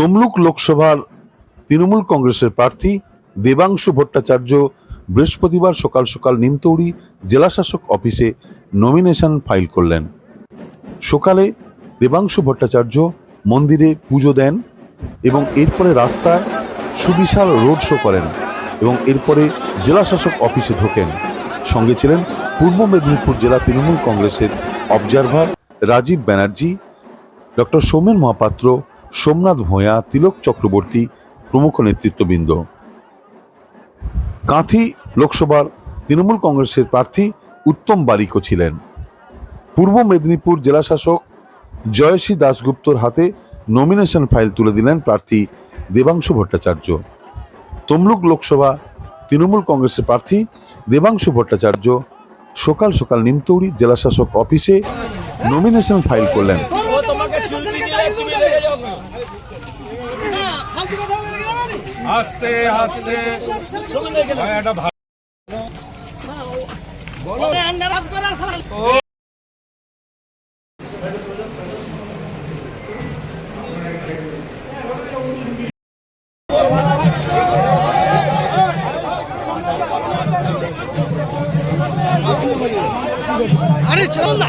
তমলুক লোকসভার তৃণমূল কংগ্রেসের প্রার্থী দেবাংশু ভট্টাচার্য বৃহস্পতিবার সকাল সকাল নিমতৌড়ি জেলাশাসক অফিসে নমিনেশন ফাইল করলেন। সকালে দেবাংশু ভট্টাচার্য মন্দিরে পুজো দেন এবং এরপরে রাস্তায় সুবিশাল রোড শো করেন এবং এরপরে জেলাশাসক অফিসে ঢোকেন। সঙ্গে ছিলেন পূর্ব মেদিনীপুর জেলা তৃণমূল কংগ্রেসের অবজারভার রাজীব ব্যানার্জি, ডক্টর সৌমেন মহাপাত্র সোমনাথ ভূঁয়া তিলক চক্রবর্তী, প্রমুখ নেতৃত্ববৃন্দ। কাঁথি লোকসভার তৃণমূল কংগ্রেসের প্রার্থী উত্তম বারিকও ছিলেন। পূর্ব মেদিনীপুর জেলাশাসক জয়শ্রী দাশগুপ্তর হাতে নমিনেশন ফাইল তুলে দিলেন প্রার্থী দেবাংশু ভট্টাচার্য। তমলুক লোকসভা তৃণমূল কংগ্রেসের প্রার্থী দেবাংশু ভট্টাচার্য সকাল সকাল নিমতৌড়ি জেলাশাসক অফিসে নমিনেশন ফাইল করলেন। আস্তে ভাই, একটা ভালো আরে চল না।